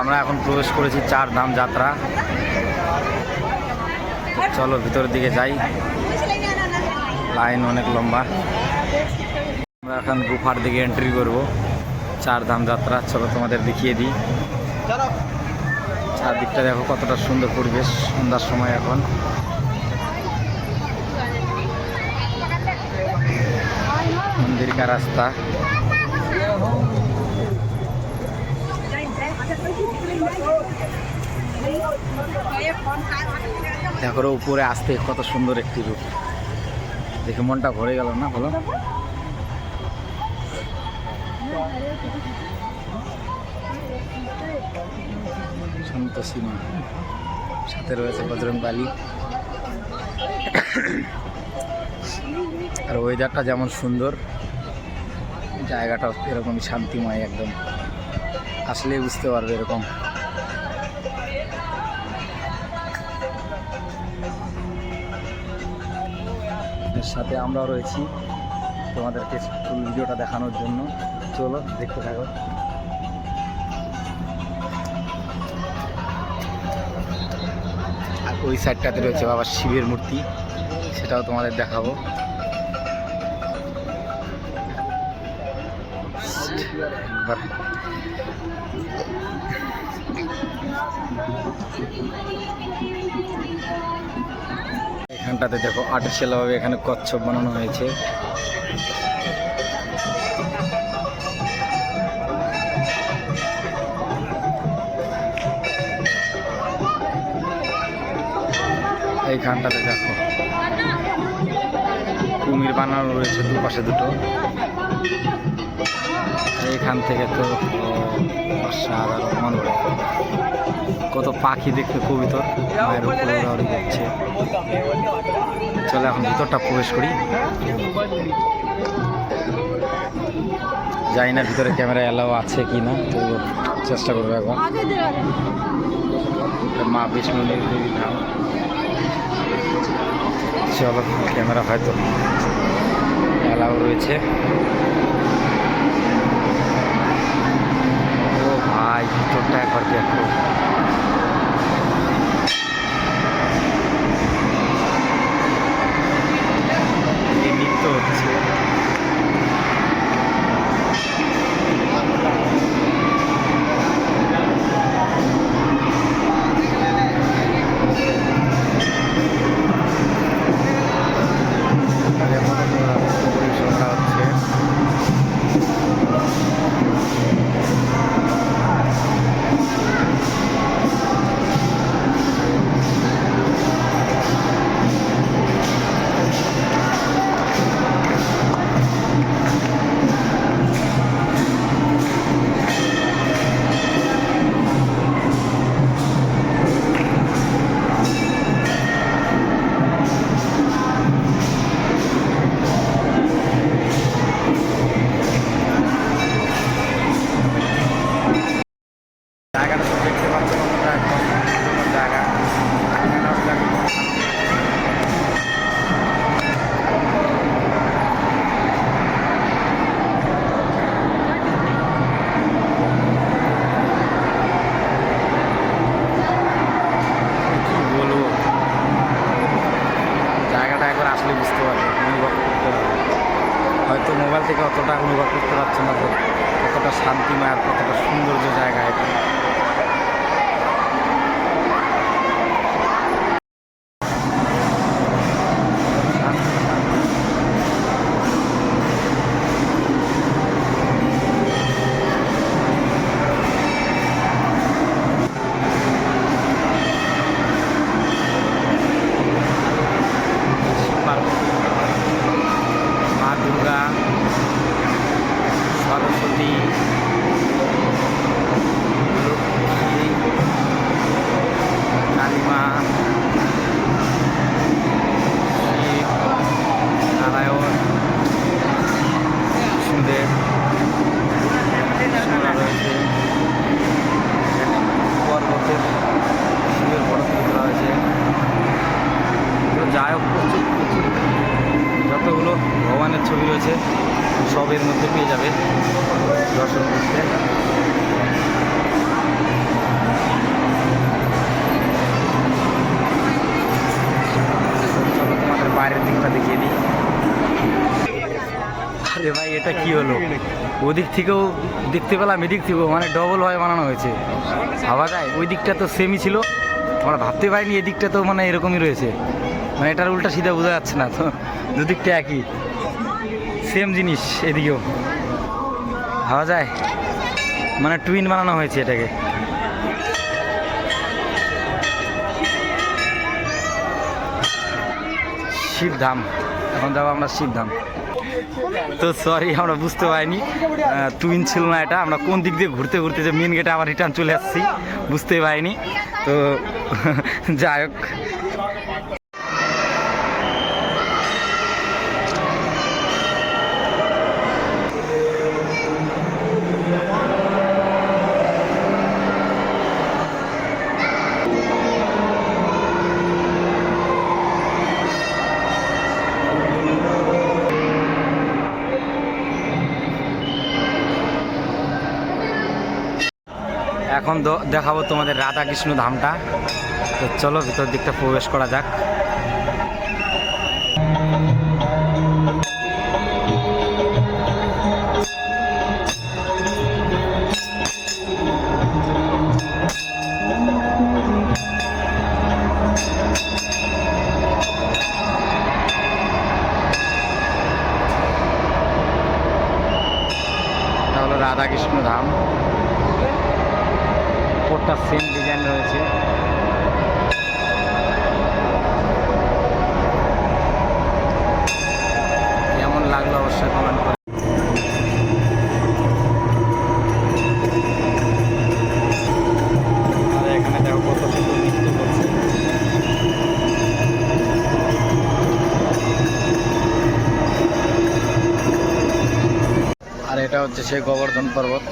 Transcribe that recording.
আমরা এখন প্রবেশ করেছি চার ধাম যাত্রা। চলো, ভিতরের দিকে যাই। লাইন অনেক লম্বা। আমরা এখন গুফার দিকে এন্ট্রি করব। চার ধাম যাত্রা, চলো তোমাদের দেখিয়ে দিই। চারদিকটা দেখো কতটা সুন্দর পরিবেশ, সন্ধ্যার সময় এখন। মন্দির রাস্তা। দেখো উপরে আসতে কত সুন্দর একটি রূপ। দেখে মনটা ভরে গেল না, বলো? সন্তোষী মা সাথে রয়েছে বজরং বালি। আর ওয়েদারটা যেমন সুন্দর জায়গাটা এরকমই শান্তিময় একদম। আসলেই বুঝতে পারবে এরকম। এর সাথে আমরাও রয়েছি তোমাদেরকে ফুল ভিডিওটা দেখানোর জন্য। চলো, দেখতে থাকো। আর ওই সাইডটাতে রয়েছে বাবা শিবের মূর্তি, সেটাও তোমাদের দেখাবো। এখানটাতে দেখো আর্টিফিশিয়ালভাবে এখানে কচ্ছপ বানানো হয়েছে। এইখানটাতে দেখো। কুমির বানানো রয়েছে দুপাশে দুটো। এইখান থেকে তো অসাধারণ মনে। কত পাখি দেখতে কবিতর, মায়ের উপরে করছে চলো এখন ভিতরটা প্রবেশ করি। জানি না ভিতরে ক্যামেরা এলাও আছে কি না তো চেষ্টা করব একবার। মা বিষ্ণু ধাম। চলো, ক্যামেরা হয়তো এলাও রয়েছে। ও ভাই, ভিতরটা একবার দেখো। মোবাইল থেকে অতটা অনুভব করতে পারছে না তো কতটা শান্তিময় আর কতটা সৌন্দর্য জায়গা এটা। ছবি রয়েছে, সব এর মধ্যে পেয়ে যাবে দর্শন করতে। তোমাদের বাইরের দিকটা দেখিয়ে দিই। আরে ভাই, এটা কি হলো? ওদিক থেকেও দেখতে পেলাম, এদিক থেকেও মানে ডবল হয় বানানো হয়েছে। ভাবা যায়, ওই দিকটা তো সেমই ছিল। আমরা ভাবতে পারিনি এদিকটা তো মানে এরকমই রয়েছে। মানে এটার উল্টা সিধা বোঝা যাচ্ছে না তো, দুদিকটা একই। সেম জিনিস এদিকেও। ভাবা যায়? মানে টুইন বানানো হয়েছে এটাকে। শিবধাম। এখন যাব আমরা শিবধাম। তো সরি আমরা বুঝতে পারিনি। টুইন ছিল না এটা। আমরা কোন দিক দিয়ে ঘুরতে ঘুরতে যে মেন গেটে আবার রিটার্ন চলে আসছি বুঝতে পারিনি। তো যাই হোক এখন দেখাবো তোমাদের রাধাকৃষ্ণ ধামটা। তো চলো ভিতর দিকটা প্রবেশ করা যাক। রাধাকৃষ্ণ ধাম। উপরটা সেম ডিজাইন রয়েছে। কেমন লাগল অবশ্যই কমেন্ট করে আর এখানে দেখো কত সুন্দর নৃত্য আর এটা হচ্ছে সেই গোবর্ধন পর্বত।